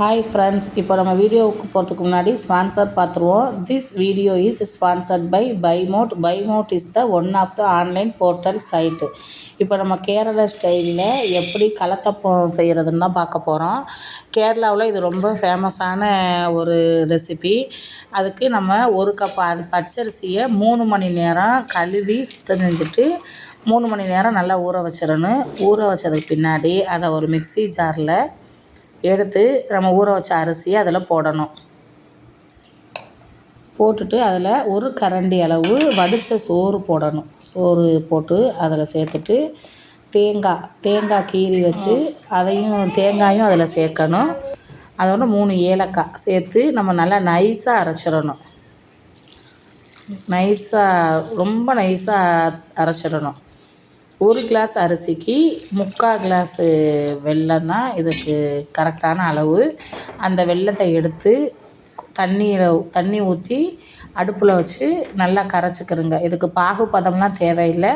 Hi friends இப்போ நம்ம வீடியோவுக்கு போகிறதுக்கு முன்னாடி ஸ்பான்சர் பார்த்துருவோம். This video is sponsored by Bymot Bymot is the one of the online portal site இப்போ நம்ம கேரளா ஸ்டைலில் எப்படி கலத்தப்பம் செய்கிறதுன்னு தான் பார்க்க போகிறோம் கேரளாவில் இது ரொம்ப ஃபேமஸான ஒரு ரெசிபி அதுக்கு நம்ம ஒரு கப் பச்சரிசியை மூணு மணி நேரம் கழுவி சுத்தம் செஞ்சுட்டு மூணு மணி நேரம் நல்லா ஊற வச்சிடணும். ஊற வச்சதுக்கு பின்னாடி அதை ஒரு மிக்ஸி ஜாரில் எடுத்து நம்ம ஊற வச்ச அரிசியை அதில் போடணும். போட்டுட்டு அதில் ஒரு கரண்டி அளவு வடித்த சோறு போடணும். சோறு போட்டு அதில் சேர்த்துட்டு தேங்காய் தேங்காய் கீறி வச்சு அதையும் தேங்காயும் அதில் சேர்க்கணும். அதோட மூணு ஏலக்காய் சேர்த்து நம்ம நல்லா நைஸாக அரைச்சிடணும். நைஸாக ரொம்ப நைஸாக அரைச்சிடணும். ஒரு கிளாஸ் அரிசிக்கு முக்கால் கிளாஸு வெல்லம் தான் இதுக்கு கரெக்டான அளவு. அந்த வெல்லத்தை எடுத்து தண்ணியில் தண்ணி ஊற்றி அடுப்பில் வச்சு நல்லா கரைச்சிக்கிறோங்க இதுக்கு பாகு பதம்லாம் தேவையில்லை.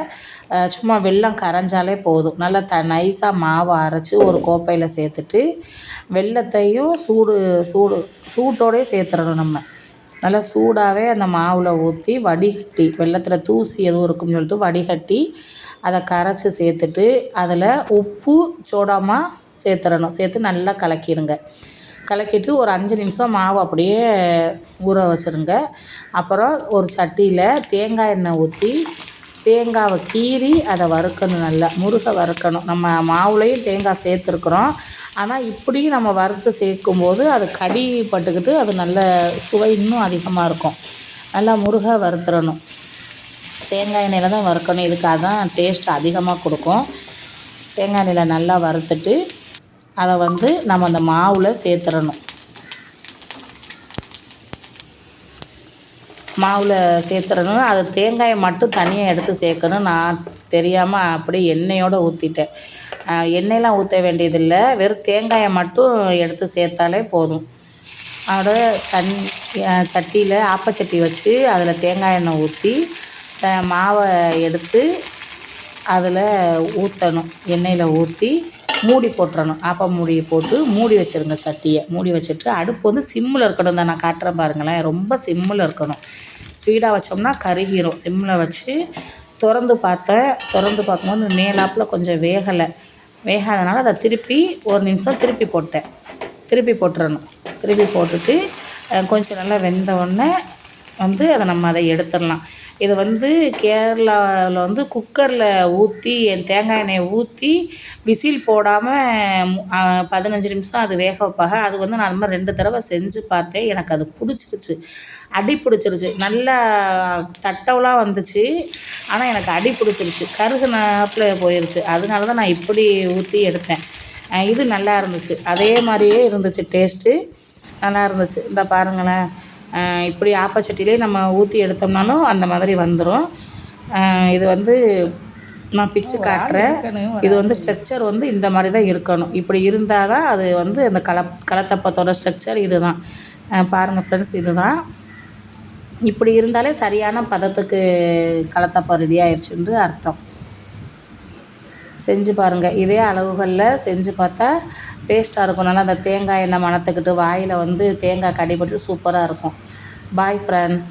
சும்மா வெல்லம் கரைஞ்சாலே போதும். நல்லா த நைஸாக மாவை அரைச்சி ஒரு கோப்பையில் சேர்த்துட்டு வெல்லத்தையும் சூடு சூடு சூட்டோடயே சேர்த்துடணும் நம்ம. நல்லா சூடாகவே அந்த மாவில் ஊற்றி வடிகட்டி வெல்லத்தில் தூசி எதுவும் இருக்கும்னு சொல்லிட்டு வடிகட்டி அதை கரைச்சி சேர்த்துட்டு அதில் உப்பு சோடாமா சேர்த்துறணும் சேர்த்து நல்லா கலக்கிடுங்க. கலக்கிட்டு ஒரு அஞ்சு நிமிஷம் மாவு அப்படியே ஊற வச்சுருங்க. அப்புறம் ஒரு சட்டியில் தேங்காய் எண்ணெய் ஊற்றி தேங்காவை கீறி அதை வறுக்கணும் நல்லா. முருகை வறுக்கணும். நம்ம மாவுலேயும் தேங்காய் சேர்த்துருக்குறோம். ஆனால் இப்படியும் நம்ம வறுத்து சேர்க்கும்போது அது கடி பட்டுக்கிட்டு அது நல்ல சுவை இன்னும் அதிகமாக இருக்கும். நல்லா முருகை வறுத்துறணும் தேங்காய் எண்ணெயில் தான் வறுக்கணும். இதுக்கு தான் டேஸ்ட் அதிகமாக கொடுக்கும். தேங்காய் எண்ணெயில் நல்லா வறுத்துட்டு அதை வந்து நம்ம அந்த மாவில் சேர்த்துடணும் மாவில் சேர்த்துறணும். அது தேங்காயை மட்டும் தனியாக எடுத்து சேர்க்கணும் நான் தெரியாமல் அப்படியே எண்ணெயோடு ஊற்றிட்டேன் எண்ணெயெலாம் ஊற்ற வேண்டியதில்லை. வெறும் தேங்காயை மட்டும் எடுத்து சேர்த்தாலே போதும். அதோட தண் சட்டியில் ஆப்பச்சட்டி வச்சு அதில் தேங்காய் எண்ணெய் ஊற்றி மாவை எடுத்து அதில் ஊற்றணும் எண்ணெயில் ஊற்றி மூடி போட்டுறணும். ஆப்ப மூடியை போட்டு மூடி வச்சுருங்க சட்டியை. மூடி வச்சுட்டு அடுப்பு வந்து சிம்மில் இருக்கணும் தான். நான் காட்டுறேன் பாருங்களேன். ரொம்ப சிம்மில் இருக்கணும். ஸ்பீடாக வச்சோம்னா கருகிரும். சிம்மில் வச்சு திறந்து பார்த்தேன் திறந்து பார்க்கும்போது மேலாப்பில் கொஞ்சம் வேகலை. வேகாதனால அதை திருப்பி ஒரு நிமிஷம் திருப்பி போட்டேன். திருப்பி போட்டுறணும். திருப்பி போட்டுட்டு கொஞ்சம் நல்லா வெந்த உடனே வந்து அதை நம்ம அதை எடுத்துடலாம். இது வந்து கேரளாவில் வந்து குக்கரில் ஊற்றி என் தேங்காய் எண்ணெயை ஊற்றி விசில் போடாமல் பதினஞ்சு நிமிஷம் அது வேக வைப்பாங்க. அது வந்து நான் அது மாதிரி ரெண்டு தடவை செஞ்சு பார்த்தேன். எனக்கு அது பிடிச்சிருச்சு அடி பிடிச்சிருச்சு. நல்லா தட்டவெலாம் வந்துச்சு. ஆனால் எனக்கு அடி பிடிச்சிருச்சு. கருகுனாப்பில் போயிடுச்சு அதனால தான் நான் இப்படி ஊற்றி எடுத்தேன். இது நல்லா இருந்துச்சு. அதே மாதிரியே இருந்துச்சு. டேஸ்ட்டு நல்லா இருந்துச்சு. இந்த பாருங்களேன். இப்படி ஆப்பச்சட்டிலே நம்ம ஊற்றி எடுத்தோம்னாலும் அந்த மாதிரி வந்துடும் இது வந்து நான் பிச்சு காட்டுறேன். இது வந்து ஸ்ட்ரக்சர் வந்து இந்த மாதிரி தான் இருக்கணும். இப்படி இருந்தால் தான் அது வந்து அந்த கல கலத்தப்பத்தோட ஸ்ட்ரக்சர் இது தான் பாருங்கள் ஃப்ரெண்ட்ஸ் இது தான் இப்படி இருந்தாலே சரியான பதத்துக்கு கலத்தப்பம் ரெடி ஆயிடுச்சுன்று அர்த்தம். செஞ்சு பாருங்கள் இதே அளவுகளில் செஞ்சு பார்த்தா டேஸ்ட்டாக இருக்கும். நல்லா அந்த தேங்காய் எண்ணெய் மணத்துக்கிட்டு வாயில் வந்து தேங்காய் கடிபட்டு சூப்பராக இருக்கும். Bye friends